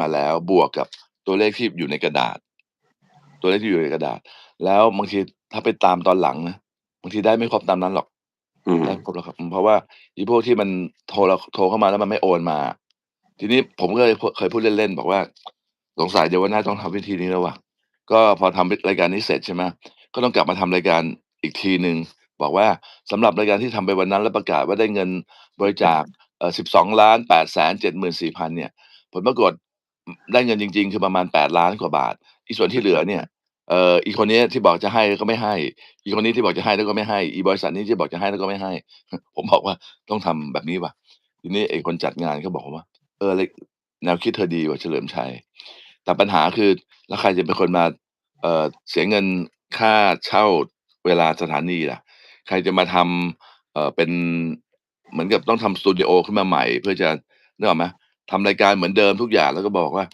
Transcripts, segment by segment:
มาแล้วบวกกับตัวเลขที่อยู่ในกระดาษ ตัวเลขที่อยู่ในกระดาษ แล้วบางทีถ้าไปตามตอนหลังนะบางทีได้ไม่ครบตามนั้นหรอกอืมได้ไม่ครบหรอกครับ เพราะว่าอีพวกที่มันโทรเราโทรเข้ามาแล้วมันไม่โอนมา ทีนี้ผมก็เลยพเคยพูดเล่นๆบอกว่า สงสัยเดี๋ยววันหน้าต้องทำวิธีนี้แล้วว่ะก็พอทำรายการนี้เสร็จใช่ไหมก็ต้องกลับมาทำรายการอีกทีหนึ่งบอกว่าสำหรับรายการที่ทำไปวันนั้นแล้วประกาศว่าได้เงินบริจาคเอ่อ12,874,000เนี่ย ผลปรากฏอ ได้เงินจริง ๆ คือประมาณ8,000,000กว่าบาท อีส่วนที่เหลือเนี่ย เอ่ออีคนนี้ที่บอกจะให้ก็ไม่ให้ อีคนนี้ที่บอกจะให้แล้วก็ไม่ให้ อีบริษัทนี้ที่บอกจะให้แล้วก็ไม่ให้ ผมบอกว่าต้องทำแบบนี้ว่ะ ทีนี้ไอ้คนจัดงานก็บอกผมว่า"เออแนวคิดเธอดีว่ะเฉลิมชัย"แต่ปัญหาคือแล้วใครจะเป็นคนมาเอ่อเสียเงินค่าเช่าเวลาสถานีล่ะ?ใครจะมาทำเอ่อเป็นเหมือนกับต้องทำสตูดิโอขึ้นมาใหม่ เพื่อจะนึกออกไหม? ทำรายการเหมือนเดิมทุกอย่างแล้วก็บอกว่า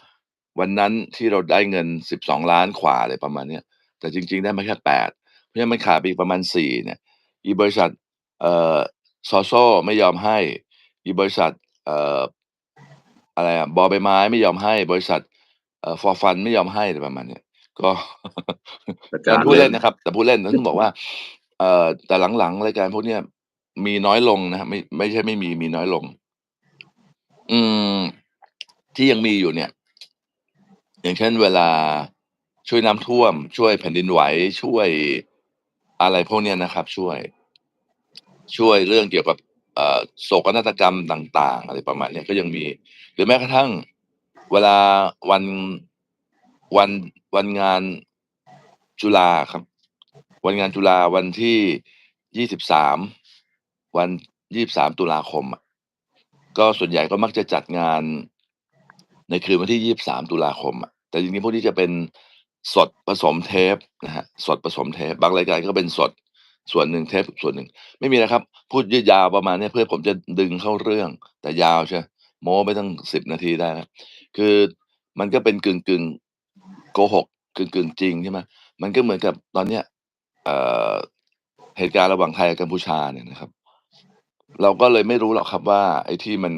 วันนั้นที่เราได้เงิน12,000,000กว่าอะไรประมาณเนี้ยแต่จริง ๆ ได้มาแค่8เพราะฉะนั้นมันขาดไปอีกประมาณ4เนี่ยอีบริษัทเอ่อซอโซ่ไม่ยอมให้อีบริษัทเอ่ออะไรอะบอใบไม้ไม่ยอมให้ บริษัทเอ่อ For Fun ไม่ยอมให้อะไรประมาณเนี้ยก็ประแต่จานพูดเลเล่ยนนะครับ แต่พูดเล่นแต่ต้องบอกว่า เอ่อแต่หลังๆรายการพวกเนี้ยมีน้อยลงนะครับไม่ไม่ใช่ไม่มีมีน้อยลง อืม ที่ยังมีอยู่เนี่ย อย่างเช่นเวลาช่วยน้ำท่วม ช่วยแผ่นดินไหวช่วยอะไรพวกเนี้ยนะครับ ช่วย ช่วยเรื่องเกี่ยวกับโศกนาฏกรรมต่าง ๆ อะไรประมาณนี้ก็ยังมี หรือแม้กระทั่ง เวลาวันวันวันงานจุฬาครับ วันงานจุฬาวันที่23วัน23ตุลาคมอะ ก็ส่วนใหญ่ก็มักจะจัดงานในคืนวันที่ 23 ตุลาคมอะแต่จริงๆพวกนี้จะเป็นสดผสมเทปนะครับสดผสมเทป บางรายการก็เป็นสดส่วนหนึ่งเทปส่วนหนึ่ง ไม่มีอะครับ พูดยืดยาวประมาณนี้เพื่อผมจะดึงเข้าเรื่อง แต่ยาวเชียวโม้ไปตั้ง10นาทีได้นะคือมันก็เป็นกึ่งๆโกหกกึ่งๆจริงใช่ไหมมันก็เหมือนกับตอนเนี้ยเอ่อเหตุการณ์ระหว่างไทยกับกัมพูชาเนี่ยนะครับ เราก็เลยไม่รู้หรอกครับว่า ไอ้ที่มัน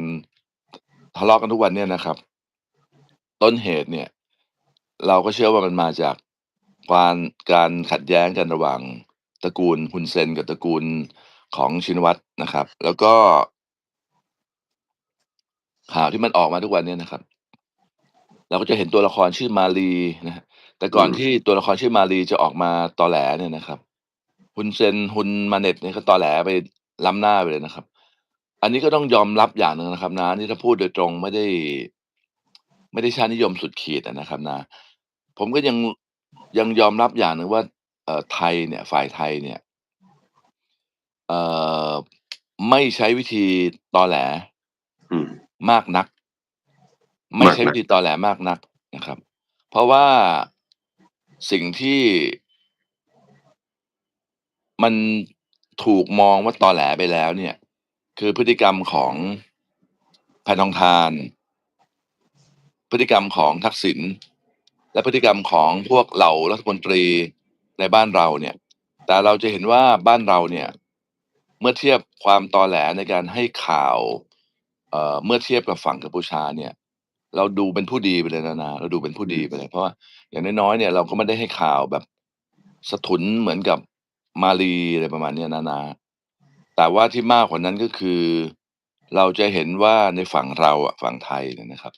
ทะเลาะกันทุกวันเนี้ยนะครับ ต้นเหตุเนี่ย เราก็เชื่อว่ามันมาจากควานการขัดแย้งกันระหว่างตระกูลฮุนเซนกับตระกูลของชินวัตรนะครับ แล้วก็ ข่าวที่มันออกมาทุกวันเนี้ยนะครับ เราก็จะเห็นตัวละครชื่อมาลีนะครับแต่ก่อนอืม ที่ตัวละครชื่อมาลีจะออกมาตอแหลเนี่ยนะครับฮุนเซนฮุนมาเน็ตเนี่ยก็ตอแหลไป ล้ำหน้าไปเลยนะครับ อันนี้ก็ต้องยอมรับอย่างหนึ่งนะครับ นะนี่ถ้าพูดโดยตรงไม่ได้ ไม่ได้ชาตินิยมสุดขีดอะนะครับนะ ผมก็ยังยังยอมรับอย่างหนึ่งว่าเอ่อไทยเนี่ย ฝ่ายไทยเนี่ย เอ่อไม่ใช้วิธีตอแหลอืม มากนัก ไม่มากใช้นัวิกธีตอแหลมากนักนะครับ เพราะว่าสิ่งที่มัน ถูกมองว่าตอแหลไปแล้วเนี่ย คือพฤติกรรมของแพทองธารพฤติกรรมของทักษิณและพฤติกรรมของพวกเหล่ารัฐมนตรีในบ้านเราเนี่ย แต่เราจะเห็นว่าบ้านเราเนี่ย เมื่อเทียบความตอแหลในการให้ข่าวเอ่อเมื่อเทียบกับฝั่งกัมพูชาเนี่ย เราดูเป็นผู้ดีไปเลยนะนะเราดูเป็นผู้ดีไปเลย เพราะว่าอย่างน้อยๆเนี่ยเราก็ไม่ได้ให้ข่าวแบบสะทุนเหมือนกับ มาลีอะไรประมาณเนี้ยนะนะแต่ว่าที่มากกว่านั้นก็คือ เราจะเห็นว่าในฝั่งเราอะฝั่งไทยเนี่ยนะครับ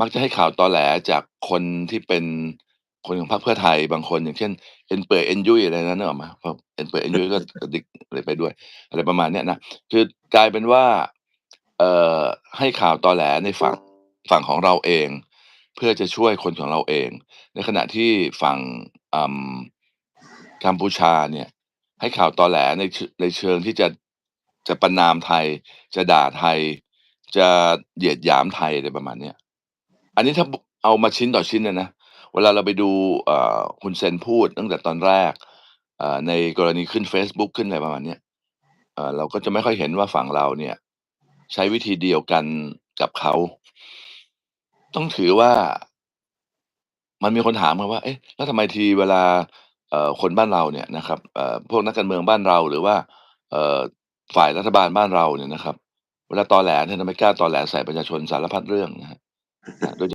มักจะให้ข่าวตอแหลจากคนที่เป็นคนของพรรคเพื่อไทยบางคน อย่างเช่นเอ็นเปื่อยเอ็นยุ่ยอะไรนั้นนึกออกไหม?พอเอ็นเปื่อยเอ็นยุ่ยก็กระดิกอะไรไปด้วย อะไรประมาณเนี้ยนะคือกลายเป็นว่า เอ่อให้ข่าวตอแหลในฝั่งฝั่งของเราเอง เพื่อจะช่วยคนของเราเอง ในขณะที่ฝั่งอ่า กัมพูชาเนี่ย ให้ข่าวตอแหลในชในเชิงที่จะจะประณามไทย จะด่าไทย จะเหยียดหยามไทยอะไรประมาณเนี้ยอันนี้ถ้าบเอามาชิ้นต่อชิ้นอะนะเวลาเราไปดูเอ่อฮุนเซนพูดตั้งแต่ตอนแรกเอ่อในกรณีขึ้นเฟซบุ๊กขึ้นอะไรประมาณเนี้ยเอ่อเราก็จะไม่ค่อยเห็นว่าฝั่งเราเนี่ย ใช้วิธีเดียวกันกับเขา ต้องถือว่า มันมีคนถามมาว่า เอ๊ะ แล้วทำไมทีเวลาเอ่อ คนบ้านเราเนี่ยนะครับเออพวกนักการเมืองบ้านเราหรือว่าฝ่ายรัฐบาลบ้านเราเนี่ยนะครับ เวลาตอแหลเนี่ยทำไมกล้าตอแหลใส่ประชาชนสารพัดเรื่องนะครับอ่าด้วย